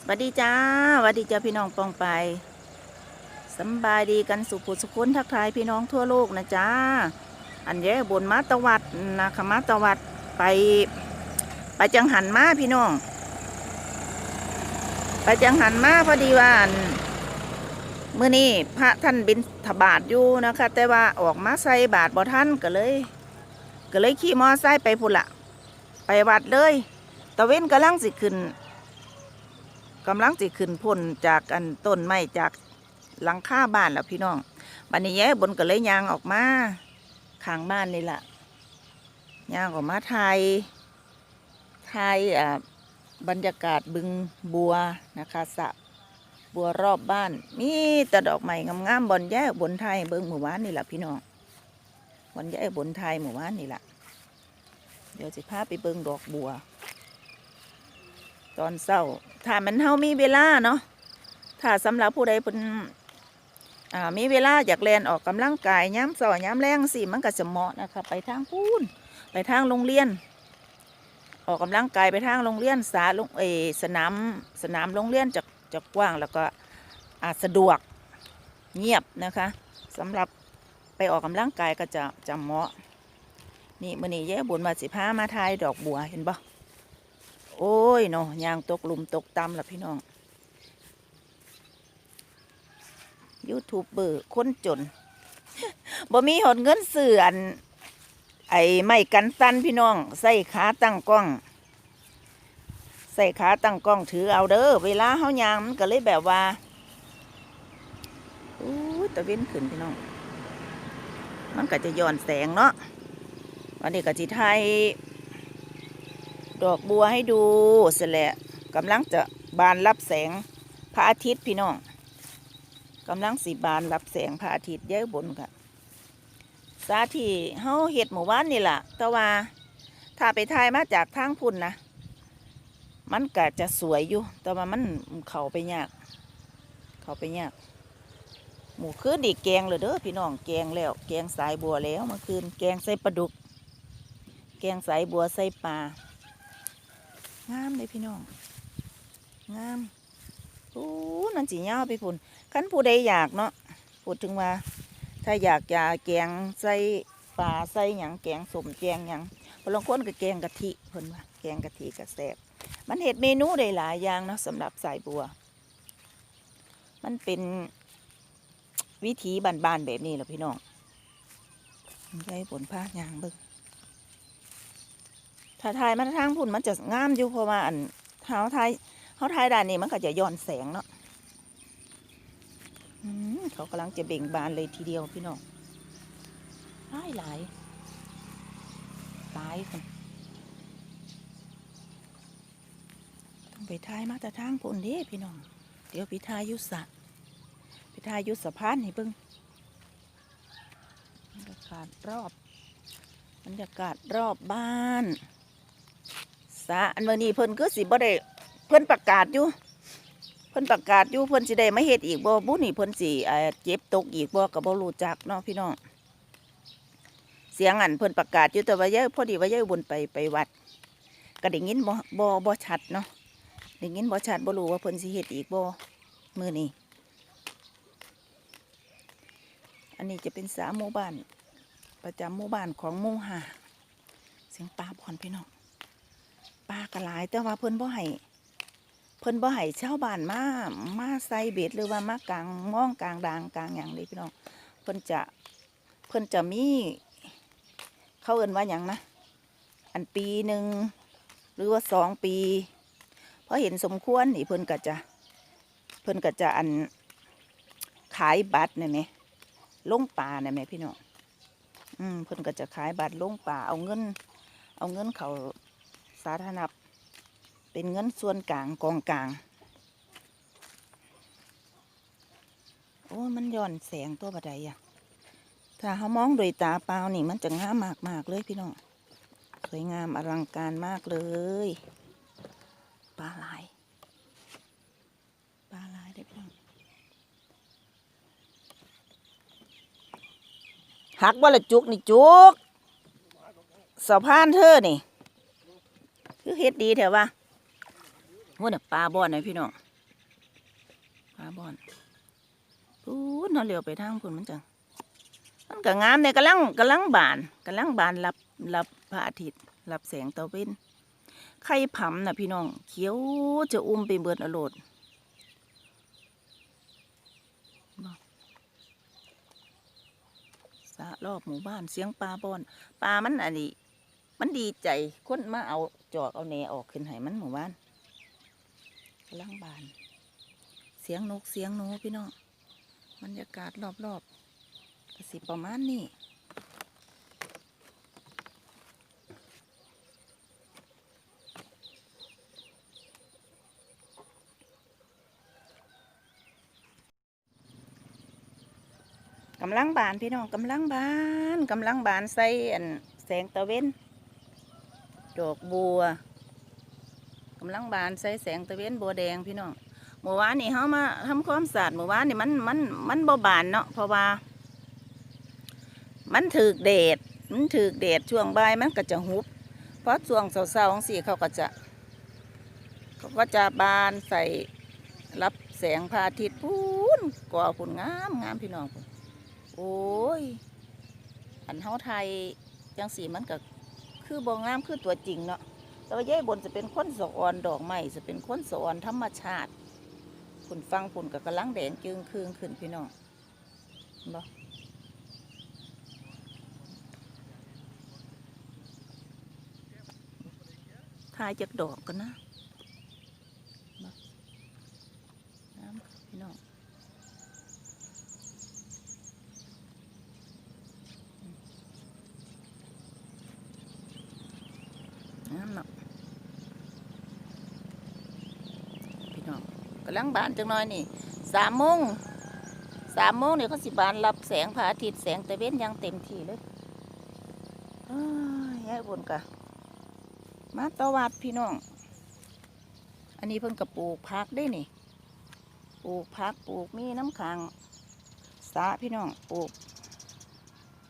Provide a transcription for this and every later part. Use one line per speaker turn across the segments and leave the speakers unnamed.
สวัสดีจ้าสวัสดีจ้าพี่น้องปองไปสบายดีกันสุขุสุขุนทักทายพี่น้องทั่วโลกนะจ้าอันเย่บนมาตวัดนะคะมาตวัดไป ไปจังหันมาพี่น้อง ไปจังหันมาพอดีว่าอันมื่อนี้พระท่านบินถบาทอยู่นะคะ แต่ว่าออกมาใส่บาทบ่ท่านก็เลย ก็เลยขี่มอไซค์ไปพุ่นละไปวัดเลยตะเว้นกำลังสิขึ้น กำลังสิขึ้นพ้นจากอันต้นไม้จากหลังคาบ้านแล้วพี่น้องบันนี้แย่บนก็เลยยางออกมาข้างบ้านนี่แหละยางออกมาไทยไทยอ่าบรรยากาศบึงบัวนะคะสะบัวรอบบ้าน มีแต่ดอกไม้งามๆบนแย่บนไทยเบิ้งหมู่บ้านนี่แหละพี่น้องบนแย่บนไทยหมู่บ้านนี่แหละเดี๋ยวจะพาไปเบิ้งดอกบัว ตอนเศร้า ถ้ามันเฮามีเวลาเนาะถ้าสำหรับผู้ใดเป็นอ่ามีเวลาอยากเรียนออกกำลังกายย้ำเสาย้ำแรงสิมันก็จะเหมาะนะคะไปทางพูนไปทางโรงเรียน ออกกำลังกายไปทางโรงเรียนสาลงเอสนามสนามโรงเรียนจะจะกว้างแล้วก็อาสะดวกเงียบนะคะสำหรับไปออกกำลังกายก็จะจะเหมาะนี่มื่อนี้แย่บุญมาสิพามาทายดอกบัวเห็นปะ โอ้ยเนาะยางตกหลุมตกตำล่ะพี่น้องยูทูบเบอร์คนจนบ่มีหดเงินเสื่อนไอ้ไม่กันตันพี่น้อง ใส่ขาตั้งกล้อง ใส่ขาตั้งกล้องถือเอาเด้อเวลาเฮายางมันก็เลยแบบว่าอู้ตะเว้นขึ้นพี่น้อง มันก็จะย้อนแสงเนาะวันนี้ก็จิไทย ดอกบัวให้ดูเสร็จแล้วกำลังจะบานรับแสงพระอาทิตย์พี่น้องกำลังสีบานรับแสงพระอาทิตย์เยอะบนค่ะสาที่เฮาเห็ดหมู่บ้านนี่แหละแต่ว่าถ้าไปถ่ายมาจากทางพุ่นนะมันก็จะสวยอยู่ แต่ว่ามันเขาไปยาก เขาไปยาก หมูคือดีแกงเลยเด้อพี่น้องแกงแล้วแกงสายบัวแล้วเมื่อคืนแกงใส่ปลาดุก แกงสายบัวใส่ปลา งามเลยพี่น้อง งามโอ้นั่นสียาวไปพุ่นคันผู้ใดอยากเนาะพูดถึงว่า ถ้าอยากจะแกงใส่ปลาใส่หยังแกงสมแกงหยังพลางคนก็แกงกะทิเพิ่นว่าแกงกะทิกะแซบมันเห็ดเมนูได้หลายอย่างเนาะสำหรับสายบัว มันเป็นวิถีบ้านๆแบบนี้แหละพี่น้องได้ผลผ้ายางบิ่ง ถ้าถ่ายมาทางพุ่นมันจะงามอยู่เพราะว่าอันเท้าถ่ายเขาถ่ายด้านนี้มันก็จะย้อนแสงเนาะเขากำลังจะเบ่งบานเลยทีเดียวพี่น้องหลายหลายหลายคนต้องไปถ่ายมาแต่ทางพุ่นเด้พี่น้อง เดี๋ยวไปถ่ายยุสะไปถ่ายยุสะพานให้เบิ่งบรรยากาศรอบบรรยากาศรอบบ้าน สาอันเมื่อนี้เพิ่นก็สิบ่ได้เพิ่นประกาศอยู่เพิ่นประกาศอยู่เพิ่นสิได้มาเฮ็ดอีกบ่บุนี่เพิ่นสิเอ่เจ็บตกอีกบ่ก็บ่รู้จักเนาะพี่น้องเสียงอันเพิ่นประกาศอยู่แต่ว่าเยอะพอดีว่าเยอะบุญไปไปวัดก็ได้ยินบ่บ่บ่ชัดเนาะได้ยินบ่ชัดบ่รู้ว่าเพิ่นสิเฮ็ดอีกบ่มื้อนี้อันนี้จะเป็นสามหมู่บ้าน ประจำหมู่บ้านของหมู่ห้าเสียงปลาบอนพี่น้อง ปลากระหลาย แต่ว่าเพิ่นบ่ให้เพิ่นบ่ให้ชาวบ้านมามาใส่เบ็ดหรือว่ามากลางม่องกลางดางกลางอย่างนี้พี่น้องเพิ่นจะเพิ่นจะมี เขาเอิ้นว่าอย่างนะอันปีหนึ่งหรือว่าสองปี เพราะเห็นสมควรนี่เพิ่นก็จะ เพิ่นก็จะอันขายบัตรเนี่ยไหมลงป่าเนี่ยไหมพี่น้องอืมเพิ่นก็จะขายบัตรลงป่าเอาเงิน เอาเงินเขา สาธารณะเป็นเงินส่วนกลางกองกลาง โอ้มันย้อนแสงตัวบัดใดอะถ้าเขามองโดยตาเปล่านี่มันจะงามมากมากๆเลยพี่น้อง สวยงามอลังการมากเลยปลาลายปลาลายได้พี่น้องหักบ่ละจุกนี่จุกสะพานเธอนี่ คือเฮ็ดดีแถวว่าโอ้น่ะปลาบอนนะพี่น้องปลาบอนพูดเราเหลียวไปทางพุ่นมันจังมันก็งามเนี่ยกำลังกำลังบานกำลังบานรับรับพระอาทิตย์รับแสงตะเวนไข่ผำน่ะพี่น้องเขียวจะอุ้มไปเบิดอโลดสะรอบหมู่บ้านเสียงปลาบอนปลามันอันนี้ มันดีใจคนมาเอาจอกเอาแหนออกขึ้นให้มันหมู่บ้านกำลังบาน เสียงนกเสียงหนูพี่น้องบรรยากาศรอบๆก็สิประมาณนี้กำลังบานพี่น้องกำลังบานกำลังบานใส่แสงตะเวน ดอกบัวกำลังบานใส่แสงตะเวนบัวแดงพี่น้องเมื่อวานนี่เขามาทำความสะอาดเมื่อวานนี่มันมันมันบ่บานเนาะเพราะว่า มันถือแดดมันถือแดดช่วงใบมันก็จะหุบเพราะช่วงเช้าๆของสี่เขาก็จะเขาก็จะบานใส่รับแสงพระอาทิตย์พูนก่อผุนงามงามพี่น้องโอ้ยอันเฮาไทยจังสีมันก็ คือบองามคือตัวจริงเนาะแต่ว่าเย้บนจะเป็นคนสะออนดอกไม้จะเป็นคนสะออนธรรมชาติผุนฟังผุนกับกระลังแดงจึงคืงขึ้นพี่น้องเห็นบ่ทายจากดอกกันนะบ่น้ำพี่น้องน้ำเนาะพี่น้อง กำลังบานจังน้อยนี่สามโมงสามโมงเนี่ยเขาสิบานรับแสงพระอาทิตย์แสงตะเวนยังเต็มที่เลยอยยายบุญกะมาตวัดพี่น้อง อันนี้เพิ่นกระปลูกพักได้นี่ ปลูกพักปลูกมีน้ำขังสาพี่น้องปลูก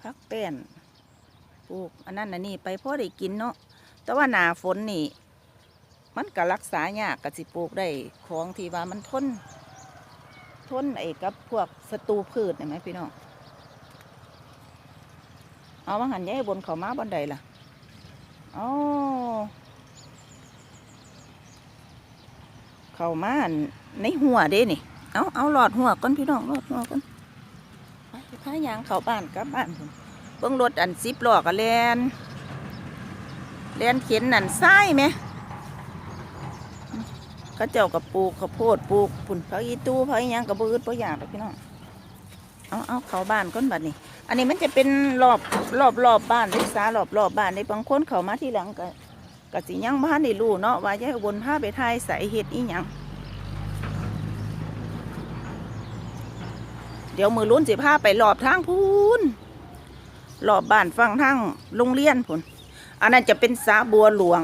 พักแป้นปลูกอันนั้นอันนี้ไปพ่อได้กินเนาะแต่ว่าหนาฝนนี่ มันก็รักษายากก็สิปลูกได้ของที่ว่ามันทน ทนไอ้กับพวกศัตรูพืชเห็นไหมพี่น้องเอามาหันย้ายบนเขามาบนใดล่ะอ๋อเขามาในหัวเด้นี่ เอาเอาหลอดหัวก่อนพี่น้องหลอดหัวก่อนไปพายางเขาบ้านกับบ้านพุ่นเบิ่งรถอันซิบล้อกับแลนแลนเข็นนั่นซ้ไหม ขาเจ้ากับปลูกข้าวโพดปลูกผุ่นผักอีตู้ผักอีหยังกับบืดบ่อย่ากดอกพี่น้องเอาเอาเขาบ้านก้นบัดนี้อันนี้มันจะเป็นรอบรอบรอบบ้านศึกษารอบรอบบ้านในบางคนเขามาที่หลังก็ก็สิยังบ้านได้รู้เนาะว่ายายอุบนพาไปทายใส่เห็ดอีหยังเดี๋ยวมือลุ้นสิพาไปรอบทางพูนรอบบ้านฟังทางโรงเรียนพุ่นอันนั้นจะเป็นสาบัวหลวง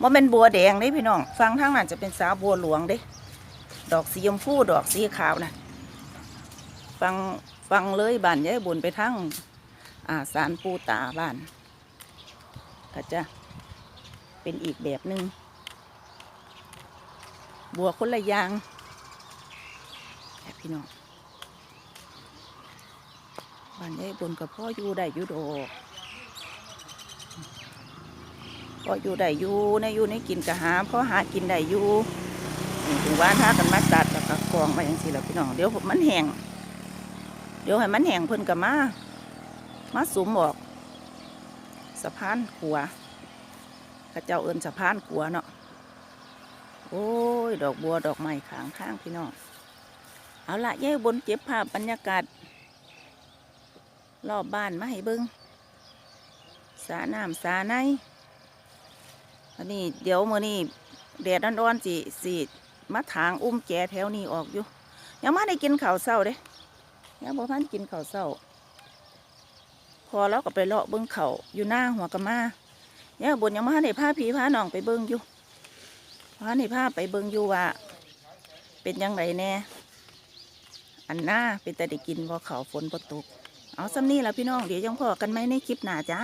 ว่าเป็นบัวแดงเด้พี่น้องฟังทางนั้นจะเป็นสาวบัวหลวงเด้ดอกสีชมพูดอกสีขาวนะฟังฟังเลยบ้านยายบุญไปทางอ่าสารปูตาบ้านก็จะเป็นอีกแบบหนึ่งบัวคนละยางแอบพี่น้องบ้านยายบุญกับพ่ออยู่ได้อยู่ดอก พ ออยู่ได้อยู่ในอยู่ในกินกระหาพอหากินได้อยู่ถึงว่านหากันมาตัดแล้วก็กองมาอย่างสิแล้วพี่น้องเดี๋ยวมันแห้งเดี๋ยวให้มันแห้งเพิ่นกับมามาสุมออกสะพานขัวข้าเจ้าเอินสะพานขัวเนาะโอ้ยดอกบัวดอกไม้ขางข้างพี่น้องเอาละย่ายบนเก็บภาพบรรยากาศรอบบ้านมาให้เบิงสาน้ำสาใน อันนี้เดี๋ยวมื้อนี้แดดร้อนๆสิสิมาถางอุ้มแจแถวนี้ออกอยู่ยังมาได้กินข้าวเช้าเด้ยังบ่ทันกินข้าวเช้า พอแล้วก็ไปเลาะเบิ่งเขาอยู่หน้าหัวกะมาย่าบนยังมาได้าพี่พานองไปเบิ่งอยู่พาในพาไปเบิ่งอยู่ว่า เป็นยังไงแน่อันหน้าเป็นแต่ได้กินพอเขาฝนบ่ตก เอาซ้ำนี่และพี่น้องเดี๋ยวยังพอกันไหมในคลิปหน้าจ้า